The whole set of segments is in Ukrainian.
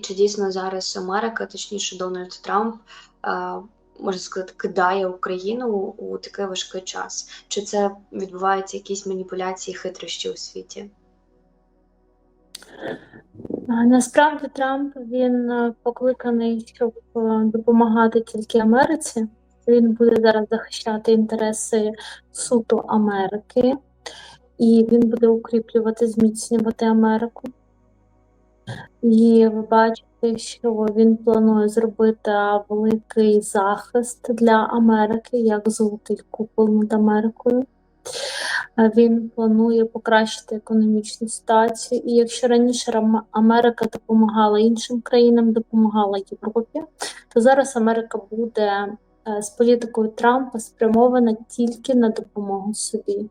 чи дійсно зараз Америка, точніше Дональд Трамп, е, можна сказати, кидає Україну у такий важкий час? Чи це відбуваються якісь маніпуляції, хитрощі у світі? Насправді Трамп він е, покликаний, щоб е, допомагати тільки Америці. Він буде зараз захищати інтереси суто Америки, і він буде укріплювати, зміцнювати Америку. І ви бачите, що він планує зробити великий захист для Америки, як золотий купол над Америкою. Він планує покращити економічну ситуацію. І якщо раніше Америка допомагала іншим країнам, допомагала Європі, то зараз Америка буде з політикою Трампа спрямована тільки на допомогу собі.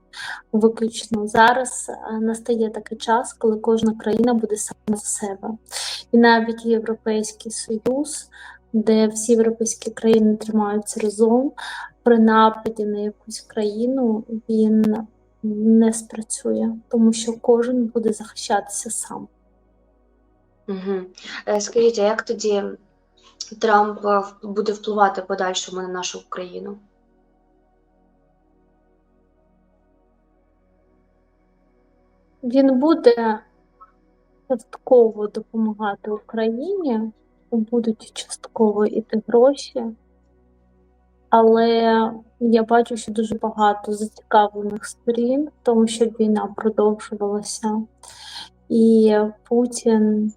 Виключно зараз е, настає такий час, коли кожна країна буде сама за себе. І навіть Європейський Союз, де всі європейські країни тримаються разом, при нападі на якусь країну він не спрацює, тому що кожен буде захищатися сам. Угу. Скажіть, а як тоді Трамп буде впливати подальшому на нашу Україну? Він буде частково допомагати Україні, будуть частково іти гроші, але я бачу, що дуже багато зацікавлених сторін тому, щоб війна продовжувалася. І Путін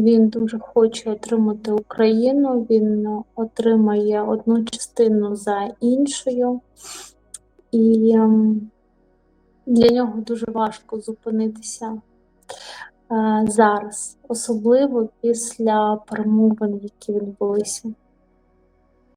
він дуже хоче отримати Україну, він отримає одну частину за іншою, і ем, для нього дуже важко зупинитися е, зараз, особливо після перемовин, які відбулися.